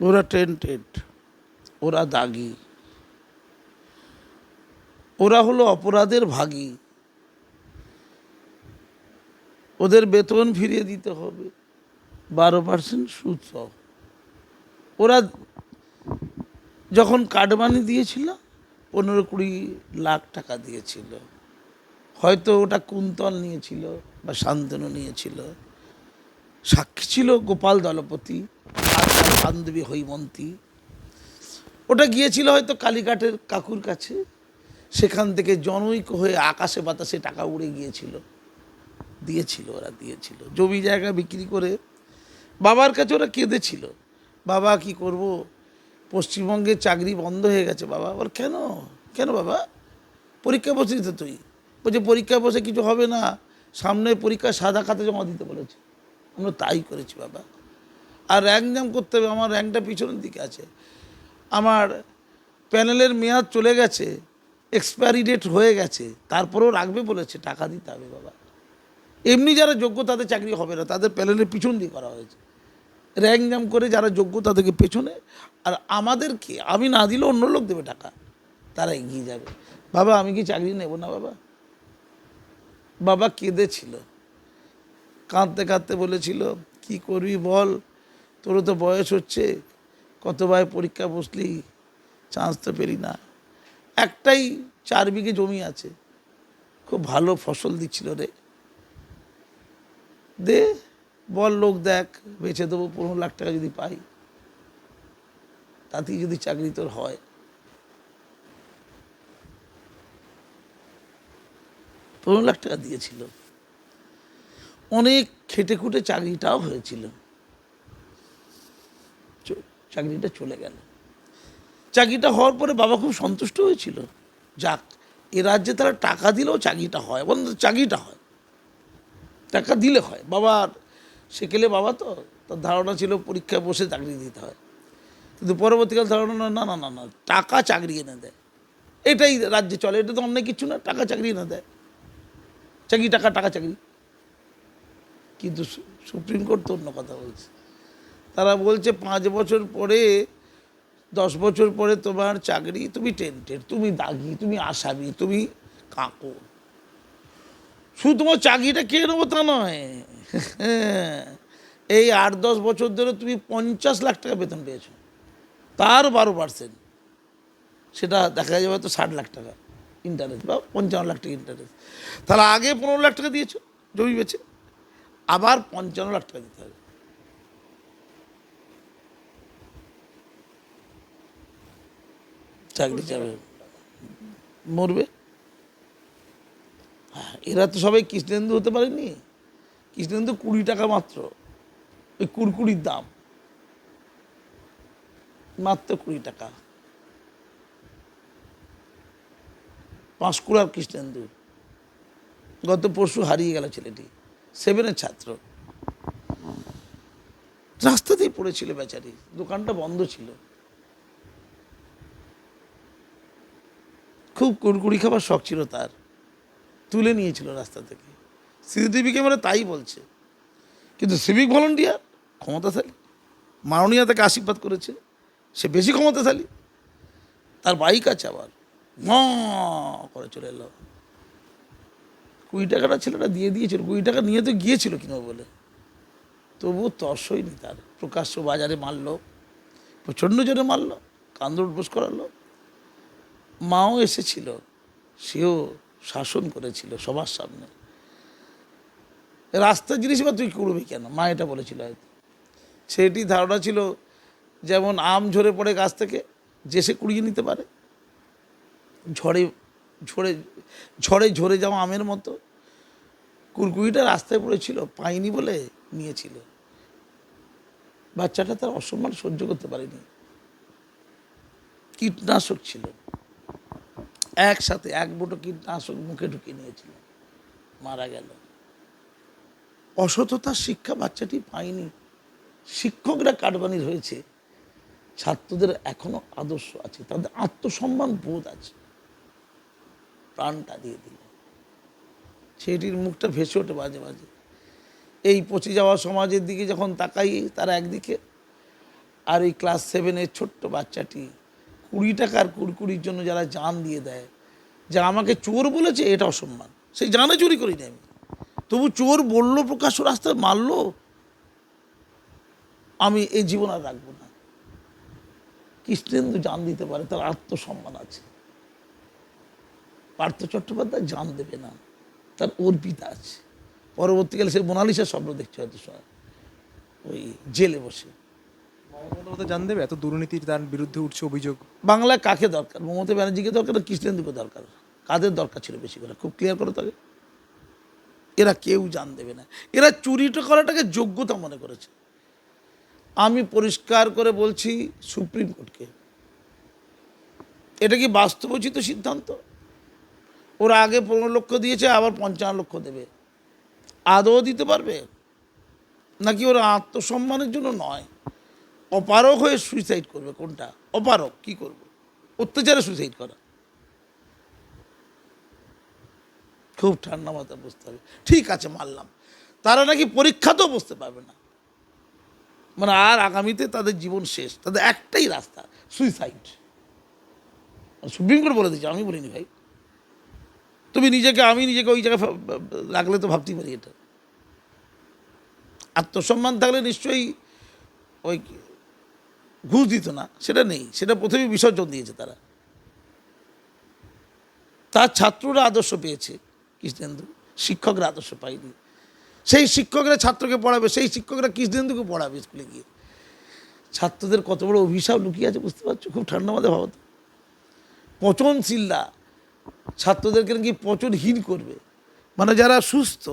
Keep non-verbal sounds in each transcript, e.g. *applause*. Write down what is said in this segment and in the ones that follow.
ওরা টেন্টেড ওরা দাগি। ওরা হলো অপরাধের ভাগী। ওদের বেতন ফিরিয়ে দিতে হবে, বারো পার্সেন্ট সুদ সহ। ওরা যখন কাটমানি দিয়েছিল, পনেরো কুড়ি লাখ টাকা দিয়েছিল। হয়তো ওটা কুন্তল নিয়েছিল বা শান্তনু নিয়েছিল। সাক্ষী ছিল গোপাল দলপতি বান্ধবী হৈমন্তী। ওটা গিয়েছিল হয়তো কালীঘাটের কাকুর কাছে। সেখান থেকে জনৈক হয়ে আকাশে বাতাসে টাকা উড়ে গিয়েছিল। দিয়েছিল ওরা, দিয়েছিল। জমি জায়গা বিক্রি করে বাবার কাছে ওরা কেঁদেছিল। বাবা, কি করব? পশ্চিমবঙ্গের চাকরি বন্ধ হয়ে গেছে বাবা। ওর কেন? কেন বাবা? পরীক্ষা বসিস তো তুই। বলছে, পরীক্ষা বসে কিছু হবে না। সামনে পরীক্ষা সাদা খাতা জমা দিতে বলেছে। আমরা তাই করেছি বাবা। আর র্যাঙ্ক জাম করতে হবে, আমার র্যাঙ্কটা পিছনের দিকে আছে। আমার প্যানেলের মেয়াদ চলে গেছে এক্সপায়ারি ডেট হয়ে গেছে, তারপরেও রাখবে বলেছে, টাকা দিতে হবে বাবা। এমনি যারা যোগ্য তাদের চাকরি হবে না, তাদের প্যানেলের পিছন দিয়ে করা হয়েছে। র্যাঙ্ক জাম করে যারা যোগ্য তাদেরকে পেছনে, আর আমাদেরকে, আমি না দিলে অন্য লোক দেবে টাকা, তারা এগিয়ে যাবে। বাবা, আমি কি চাকরি নেব না বাবা? বাবা কেঁদেছিল, কাঁদতে কাঁদতে বলেছিল, কি করবি বল? তোরও তো বয়স হচ্ছে। কতবার পরীক্ষা বসলি? চান্স তো পেলি না। একটাই চার বিঘে জমি আছে। খুব ভালো ফসল দিচ্ছিল রে। দে, বল লোক দেখ, বেচে দেবো, পনেরো লাখ টাকা যদি পাই। তাতেই যদি চাকরি তোর হয়। পনেরো লাখ টাকা দিয়েছিল। অনেক খেটে খুটে চাকরিটাও হয়েছিল। চাকরিটা চলে গেল। চাকরিটা হওয়ার পরে বাবা খুব সন্তুষ্ট হয়েছিল। যাক, এ রাজ্যে তারা টাকা দিলেও চাকরিটা হয় বন্ধ চাকরিটা হয়। টাকা দিলে হয়। বাবার সেকেলে বাবা তো, তার ধারণা ছিল পরীক্ষায় বসে চাকরি দিতে হয়। কিন্তু পরবর্তীকাল ধারণা না না না না, টাকা চাকরি এনে দেয়। এটাই রাজ্যে চলে, এটা তো অন্য কিছু না, টাকা চাকরি এনে দেয়। চাকরি, টাকা টাকা চাকরি। কিন্তু সুপ্রিম কোর্ট তো অন্য কথা বলছে। তারা বলছে, পাঁচ বছর পরে, দশ বছর পরে তোমার চাকরি, তুমি টেন্টেড তুমি দাগি, তুমি আসামি, তুমি কাকো। শুধু তোমার চাকরিটা কে নেব তা নয়। *laughs* এই আট, দশ বছর ধরে তুমি পঞ্চাশ লাখ টাকা বেতন পেয়েছ। তার বারো পার্সেন্ট। সেটা দেখা যাবে তো ষাট লাখ টাকা ইন্টারেস্ট বা পঞ্চান্ন লাখ টাকা ইন্টারেস্ট তাহলে আগে পনেরো লাখ টাকা দিয়েছ, জমি বেছে আবার পঞ্চান্ন লাখ টাকা দিতে হবে। চাকরি যাবে মরবে? হ্যাঁ, এরা তো সবাই কৃষ্ণেন্দু হতে পারেনি। কৃষ্ণেন্দু কুড়ি টাকা মাত্র। ওই কুড়কুড়ির দাম। মাত্র কুড়ি টাকা। পাঁশকুড়ার কৃষ্ণেন্দু। গত পরশু হারিয়ে গেল ছেলেটি। সেভেনের ছাত্র। রাস্তাতেই পড়েছিল বেচারি। দোকানটা বন্ধ ছিল। খুব কুড়কুড়ি খাবার শখ ছিল তার। তুলে নিয়েছিল রাস্তা থেকে। সিসিটিভি ক্যামেরা তাই বলছে। কিন্তু সিভিক ভলেন্টিয়ার ক্ষমতাশালী। মাননীয় তাকে আশীর্বাদ করেছে। সে বেশি ক্ষমতাশালী। তার বাইক আছে আবার। ম করে চলে এলো। কুড়ি টাকাটা ছেলেটা দিয়ে দিয়েছিল। কুড়ি টাকা নিয়ে তো গিয়েছিল কিনবো বলে। তবুও তর্স হয়নি তার। প্রকাশ্য বাজারে মারলো। প্রচণ্ড জোরে মারলো। কান্দর উঠবোস করালো। মাও এসেছিল, সেও শাসন করেছিল সবার সামনে। রাস্তার জিনিস বা তুই করবি কেন? মা এটা বলেছিল হয়তো। সেটি ধারণা ছিল যেমন আম ঝরে পড়ে গাছ থেকে, যে সে কুড়িয়ে নিতে পারে। ঝড়ে ঝরে ঝড়ে ঝরে যাওয়া আমের মতো। কুরকুড়িটা রাস্তায় পড়েছিল, পাইনি বলে নিয়েছিল। বাচ্চাটা তার অসম্মান সহ্য করতে পারেনি। কীটনাশক ছিল। একসাথে এক বুটো কীটনাশক মুখে ঢুকিয়ে নিয়েছিল। মারা গেল। অসততার শিক্ষা বাচ্চাটি পায়নি। শিক্ষকরা কাটবানির হয়েছে। ছাত্রদের এখনও আদর্শ আছে। তাদের আত্মসম্মান বোধ আছে। প্রাণটা দিয়ে দিল। ছেলেটির মুখটা ভেসে ওঠে মাঝে মাঝে। এই পচে যাওয়া সমাজের দিকে যখন তাকাই, তারা একদিকে আর এই ক্লাস সেভেনের ছোট্ট বাচ্চাটি কুড়ি টাকার কুড়কুড়ির জন্য যারা জান দিয়ে দেয় যে আমাকে চোর বলেছে, এটা অসম্মান। সেই জানে চুরি করিনি আমি। তবু চোর বলল, প্রকাশ্য রাস্তায় মারলো, আমি এই জীবন আর রাখব না। কৃষ্ণেন্দু জান দিতে পারে, তার আত্মসম্মান আছে। পার্থ চট্টোপাধ্যায় জান দেবে না, তার অর্পিতা আছে। পরবর্তীকালে সে মোনালিসার স্বপ্ন দেখছে হয়তো ওই জেলে বসে। মমতা জান দেবে এত দুর্নীতির তার বিরুদ্ধে উঠছে অভিযোগ। বাংলায় কাকে দরকার? মমতা ব্যানার্জিকে দরকার না কৃষ্ণেন্দুকে দরকার? কাদের দরকার ছিল বেশি করে? খুব ক্লিয়ার করো তাকে। এরা কেউ জান দেবে না। এরা চুরিটা করাটাকে যোগ্যতা মনে করেছে। আমি পরিষ্কার করে বলছি সুপ্রিম কোর্টকে, এটা কি বাস্তবোচিত সিদ্ধান্ত? ওরা আগে পনেরো লক্ষ দিয়েছে, আবার পঞ্চান্ন লক্ষ দেবে। আদৌ দিতে পারবে? নাকি ওরা আত্মসম্মানের জন্য নয়? অপারক হয়ে সুইসাইড করবে, কোনটা? অপারক কি করবে? অত্যাচারে সুইসাইড করা। খুব ঠান্ডা মাথায় বুঝতে হবে। ঠিক আছে, মানলাম। তারা নাকি পরীক্ষাতেও বসতে পারবে না। মানে আর আগামীতে তাদের জীবন শেষ। তাদের একটাই রাস্তা সুইসাইড সুপ্রিম কোর্ট বলে দিচ্ছে আমি বলিনি ভাই। তুমি নিজেকে, আমি নিজেকে ওই জায়গায় রাখলে তো ভাবতেই পারি এটা। আত্মসম্মান থাকলে নিশ্চয়ই ওই ঘুষ দিত না, সেটা নেই, সেটা প্রথমে বিসর্জন দিয়েছে তারা। তার ছাত্ররা আদর্শ পেয়েছে, কৃষ্ণেন্দু, শিক্ষকরা আদর্শ পায়নি। সেই শিক্ষকরা ছাত্রকে পড়াবে, সেই শিক্ষকরা কৃষ্ণেন্দুকে পড়াবে স্কুলে গিয়ে। ছাত্রদের কত বড় অভিশাপ লুকিয়ে আছে বুঝতে পারছ? খুব ঠান্ডা মাথায় ভাবো তো। পচনশীলরা, ছাত্রদেরকে নাকি পচনহীন করবে। মানে যারা সুস্থ,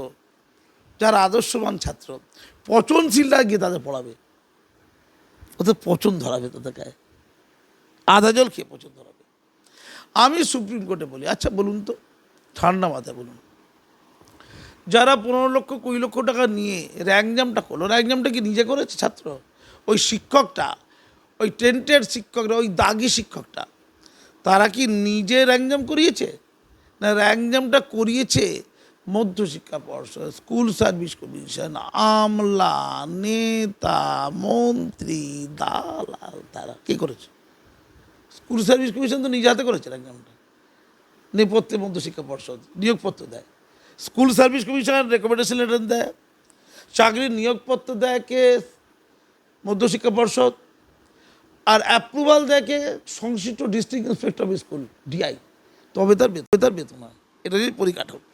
যারা আদর্শবান ছাত্র, পচনশীলরা গিয়ে তাদের পড়াবে। ওদের পচন ধরাবে তাদের গায়ে। আধা জল খেয়ে পচন ধরাবে আমি সুপ্রিম কোর্টে বলি আচ্ছা বলুন তো, ঠান্ডা মাথায় বলুন। যারা পনেরো লক্ষ, কুড়ি লক্ষ টাকা নিয়ে র্যাঙ্ক জামটা করল র্যাঙ্ক জামটা কি নিজে করেছে ছাত্র? ওই শিক্ষকটা, ওই টেন্টের শিক্ষকরা, ওই দাগি শিক্ষকটা, তারা কি নিজে র্যাঙ্ক জাম করিয়েছে? না র্যাঙ্ক জামটা করিয়েছে মধ্যশিক্ষা পর্ষদ, স্কুল সার্ভিস কমিশন, আমলা, নেতা, মন্ত্রী, দালাল, তারা কি করেছে? স্কুল সার্ভিস কমিশন তো নিজে হাতে করেছে জামটা নেপথ্যে মধ্যশিক্ষা পর্ষদ নিয়োগপত্র দেয়। School service commission recommendation letter দেয়। চাকরির নিয়োগপত্র দেয় কে? মধ্যশিক্ষা পর্ষদ। আর অ্যাপ্রুভাল দেয় কে? সংশ্লিষ্ট district inspector of school DI তবে তার বেতন তার বেতন হয় এটা যদি পরিকাঠামো।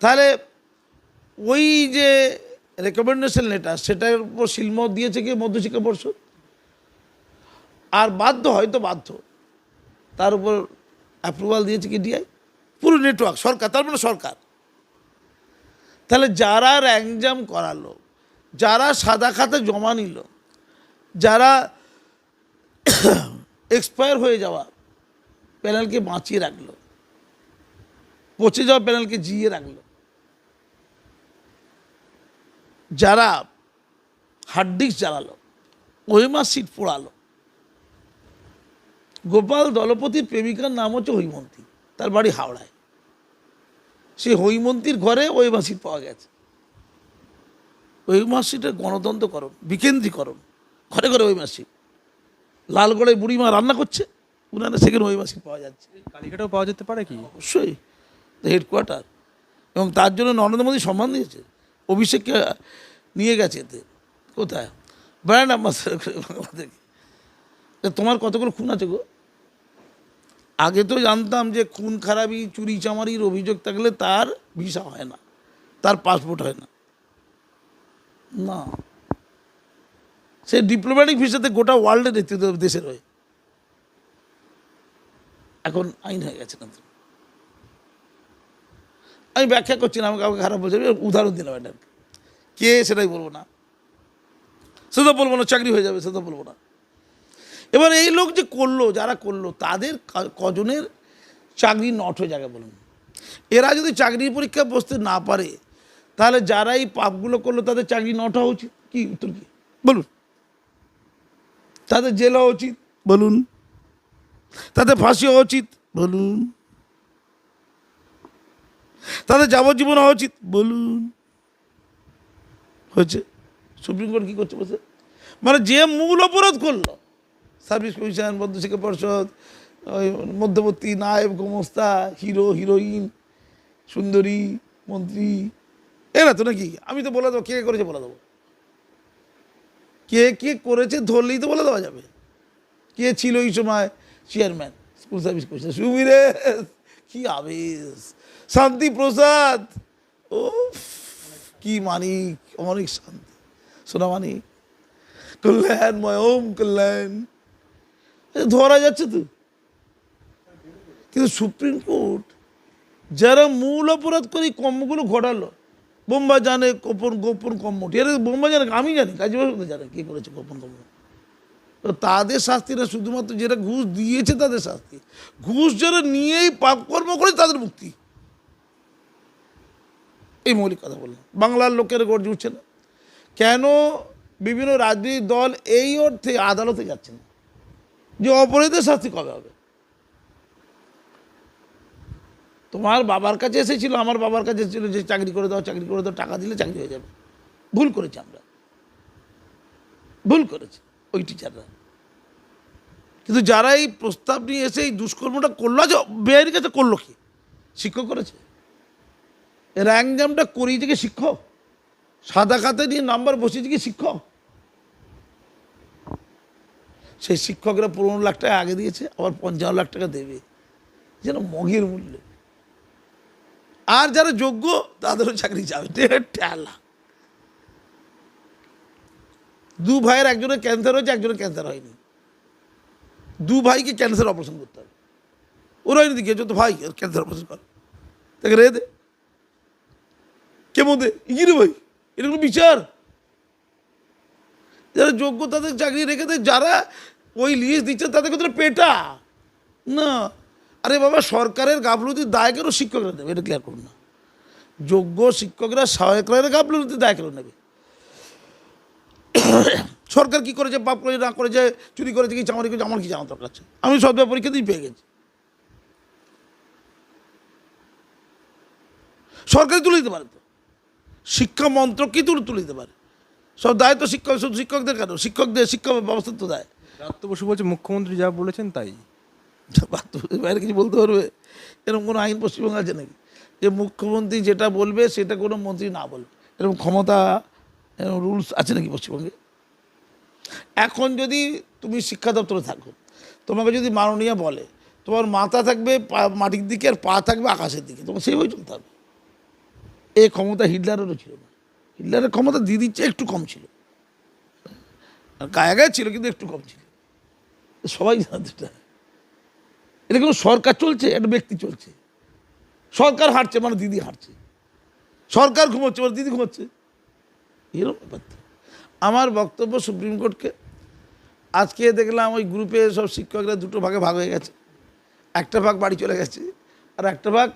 তাহলে ওই যে রেকমেন্ডেশন লেটার সেটার উপর শিলমত দিয়েছে কি মধ্যশিক্ষা পর্ষদ? আর বাধ্য, হয়তো বাধ্য, তার উপর অ্যাপ্রুভাল দিয়েছে কি ডিআই পুরো নেটওয়ার্ক সরকার, তার মানে সরকার। তাহলে যারা র্যাংজাম করালো, যারা সাদা খাতে জমা নিল, যারা এক্সপায়ার হয়ে যাওয়া প্যানেলকে বাঁচিয়ে রাখল, পচে যাওয়া প্যানেলকে জিয়ে রাখল যারা হার্ড ডিস্ক জ্বালালো ওয়েমার সিট পোড়ালো। গোপাল দলপতির প্রেমিকার নাম হচ্ছে হৈমন্তী তার বাড়ি হাওড়ায়। সেই হৈমন্তীর ঘরে ওই মাসির পাওয়া গেছে। ওই মাসিটা গণতন্ত্রকরণ বিকেন্দ্রীকরণ ঘরে ঘরে ওই সিট লালগড়ে বুড়িমা রান্না করছে উনারা সেখানে ওই মাসি পাওয়া যাচ্ছে। কালীঘাটেও পাওয়া যেতে পারে কি? অবশ্যই হেডকোয়ার্টার এবং তার জন্য নরেন্দ্র মোদী সম্মান দিয়েছে। অভিষেককে নিয়ে গেছে এতে। কোথায়? ব্র্যান্ড অ্যাম্বাসাডার তোমার কতগুলো খুন আছে গো? আগে তো জানতাম যে খুন খারাপি, চুরি চামারির অভিযোগ থাকলে তার ভিসা হয় না, তার পাসপোর্ট হয় না। না। সে ডিপ্লোম্যাটিক ভিসাতে গোটা ওয়ার্ল্ডের নেতৃত্ব দেশের হয়। এখন আইন হয়ে গেছে না। আমি ব্যাখ্যা করছি না আমি কাউকে খারাপ বলছি উদাহরণ দিলাম এটা কে সেটাই বলব না। সে তো বলব না, চাকরি হয়ে যাবে, সে তো বলব না। এবার এই লোক যে করল, যারা করল, তাদের কজনের চাকরি নট হয়ে যাবে বলুন। এরা যদি চাকরির পরীক্ষা বসতে না পারে, তাহলে যারা এই পাপগুলো করল, তাদের চাকরি নট হওয়া উচিত? কি উত্তর কি? বলুন। তাদের জেল হওয়া উচিত? বলুন। তাদের ফাঁসি হওয়া উচিত? বলুন। তাদের যাবজ্জীবন হওয়া উচিত বলুন। হয়েছে। সুপ্রিম কোর্ট কী করছে বসে মানে যে মূল অপরাধ করল, সার্ভিস কমিশন মধ্যশিক্ষা পর্ষদ মধ্যবর্তী নায়েব গোমস্তা হিরো, হিরোইন, সুন্দরী, মন্ত্রী, এরা তো নাকি, আমি তো বলে দেবো, কে করেছে বলে দেবো। কে কে করেছে ধরলেই তো বলে দেওয়া যাবে। কে ছিল এই সময় চেয়ারম্যান স্কুল সার্ভিস কমিশন সুবিরে কি আবেশ। শান্তি প্রসাদ। ও কি মানিক অনেক শান্তি। সোনা মানিক, কল্যাণ ময় ওম কল্যাণ ধরা যাচ্ছে তো। কিন্তু সুপ্রিম কোর্ট যারা মূল অপরাধ করে কর্মগুলো ঘটালো বোম্বা জানে গোপন গোপন কর্মটি। আরে বোম্বা জানে আমি জানি কাজী জানে কে করেছে গোপন কর্ম। তো তাদের শাস্তি না শুধুমাত্র যেটা ঘুষ দিয়েছে তাদের শাস্তি। ঘুষ যারা নিয়েই পাপ কর্ম করে তাদের মুক্তি। এই মৌলিক কথা বললাম। বাংলার লোকের গর্জে উঠছে না। কেন বিভিন্ন রাজনৈতিক দল এই অর্থে আদালতে যাচ্ছে না? যে অপরাধের শাস্তি কবে হবে? তোমার বাবার কাছে এসেছিল, আমার বাবার কাছে এসেছিল যে চাকরি করে দাও, চাকরি করে দাও, টাকা দিলে চাকরি হয়ে যাবে। ভুল করেছি আমরা। ভুল করেছে। ওই টিচাররা কিন্তু যারা এই প্রস্তাব নিয়ে এসে এই দুষ্কর্মটা করল যে বেআইনি কাছে করল কি? শিক্ষক করেছে। জ্যামটা করিয়েছে কি শিক্ষক। সাদা খাতে নিয়ে নাম্বার বসিয়েছে কি শিক্ষক। সেই শিক্ষকরা পনেরো লাখ টাকা আগে দিয়েছে, আবার পঞ্চান্ন লাখ টাকা দেবে। যেন মগের মূল্য। আর যারা যোগ্য, তাদেরও চাকরি যাবে। টেলা দু ভাইয়ের একজনের ক্যান্সার হয়েছে একজনের ক্যান্সার হয়নি। দু ভাইকে ক্যান্সার অপারেশন করতে হবে। ওরা হয়নি দিকে তো ভাই আর ক্যান্সার অপারেশন কর। তাকে রে দে। কেমন দে? ইয়ে রে ভাই, এটা কোনো বিচার? যারা যোগ্য তাদের চাকরি রেখে দেয় যারা ওই লিস্ট দিচ্ছে তাদেরকে তো পেটা। না। আরে বাবা, সরকারের গাফলতির দায় কেন শিক্ষকরা দেবে? এটা ক্লিয়ার করুন না। যোগ্য শিক্ষকরা সরকারের গাফলতির দায় কেন নেবে? সরকার কি করেছে পাপ করেছে না করেছে চুরি করেছে কি চামারি করেছে আমার কি জানা দরকার আছে? আমি সদয় পরীক্ষা দিয়ে পেয়ে গেছি। সরকারই তুলে দিতে পারে তো। শিক্ষা মন্ত্রকই তুলে তুলে দিতে পারে? সব দায় তো শিক্ষক শুধু শিক্ষকদের কেন? শিক্ষকদের শিক্ষা ব্যবস্থা তো দেয়। রাত্য বসু বলছে মুখ্যমন্ত্রী যা বলেছেন তাই। বাইরে কিছু বলতে পারবে? এরকম কোনো আইন পশ্চিমবঙ্গে আছে নাকি? যে মুখ্যমন্ত্রী যেটা বলবে সেটা কোনো মন্ত্রী না বলবে। এরকম ক্ষমতা রুলস আছে নাকি পশ্চিমবঙ্গে? এখন যদি তুমি শিক্ষা দপ্তরে থাকো, তোমাকে যদি মাননীয় বলে, তোমার মাথা থাকবে মাটির দিকে আর পা থাকবে আকাশের দিকে, তোমাকে সেইভাবে চলতে হবে। এই ক্ষমতা হিটলারেরও ছিল না। হিটলারের ক্ষমতা দিদির চেয়ে একটু কম ছিল। গায়ে গায়ে ছিল, কিন্তু একটু কম ছিল। সবাই জানতো এটা কোনো সরকার চলছে? একটা ব্যক্তি চলছে। সরকার হাঁটছে মানে দিদি হাঁটছে। সরকার ঘুমোচ্ছে মানে দিদি ঘুমোচ্ছে। এরকম ব্যাপার আমার বক্তব্য সুপ্রিম কোর্টকে, আজকে দেখলাম ওই গ্রুপে সব শিক্ষকরা দুটো ভাগে ভাগ হয়ে গেছে। একটা ভাগ বাড়ি চলে গেছে, আর একটা ভাগ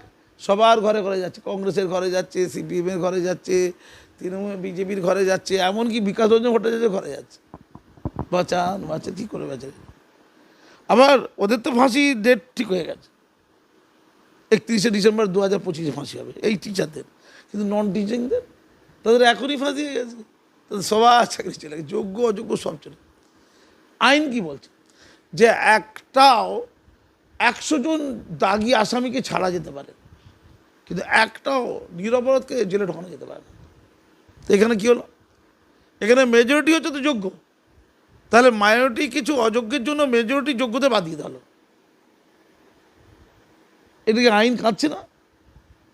সবার ঘরে ঘরে যাচ্ছে। কংগ্রেসের ঘরে যাচ্ছে সিপিএমের ঘরে যাচ্ছে, তৃণমূল, বিজেপির ঘরে যাচ্ছে, এমনকি বিকাশ রঞ্জন ভট্টাচার্যের ঘরে যাচ্ছে। বাঁচান বাঁচান, কী করে বাঁচান আবার ওদের তো ফাঁসি ডেট ঠিক হয়ে গেছে। একত্রিশে ডিসেম্বর দু হাজার পঁচিশে ফাঁসি হবে, এই টিচারদের কিন্তু নন টিচিংদের তাদের এখনই ফাঁসি হয়ে গেছে। তাদের সবার চাকরি চলে গেছে, যোগ্য, অযোগ্য সব চলে আইন কি বলছে? যে একটাও একশো জন দাগি আসামিকে ছাড়া যেতে পারে। কিন্তু একটাও নিরপরাধকে জেলে ঢোকানো যেতে পারে তো এখানে কী হলো? এখানে মেজরিটি হচ্ছে তো যোগ্য। তাহলে মাইনরিটি কিছু অযোগ্যের জন্য মেজরিটি যোগ্যতা বাদ দিয়ে দিল। এদিকে আইন কাঁদছে না?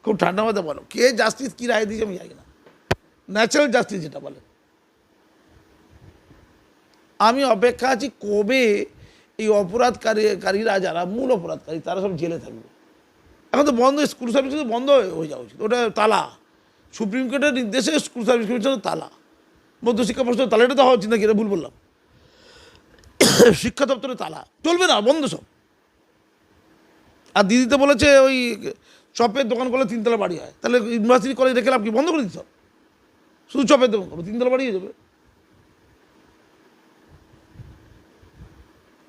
খুব ঠান্ডা মাথায় বলো। কে জাস্টিস কী রায় দিয়েছে আমি জানি না। ন্যাচারাল জাস্টিস যেটা বলে। আমি অপেক্ষা আছি কবে এই অপরাধকারীকারীরা যারা, মূল অপরাধকারী, তারা সব জেলে থাকবে। এখন তো বন্ধ স্কুল সার্ভিস তো বন্ধ হয়ে যাওয়া উচিত। ওটা তালা। সুপ্রিম কোর্টের নির্দেশে স্কুল সার্ভিস কমিশনের তালা। মধ্যশিক্ষা পরিষদের তালা, এটা তো হওয়া উচিত নাকি? এটা ভুল বললাম। শিক্ষা দপ্তরে তালা। চলবে না, বন্ধ সব। আর দিদিতে বলেছে ওই চপের দোকান করলে তিনতলা বাড়ি হয়। তাহলে ইউনিভার্সিটি কলেজ রেখে লাভ কি? বন্ধ করে দিতে সব শুধু চপে দেবো তিনতলা বাড়িয়ে যাবে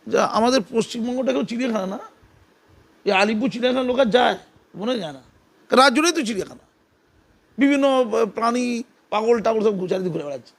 যা, আমাদের পশ্চিমবঙ্গটা কেউ চিড়িয়াখানা না? এই আলিপুর চিড়িয়াখানা লোকের যায়, মনে যায় না। রাজ্যটাই তো চিড়িয়াখানা। বিভিন্ন প্রাণী, পাগল, টাগল সব চারিদিকে ঘুরে বেড়াচ্ছে।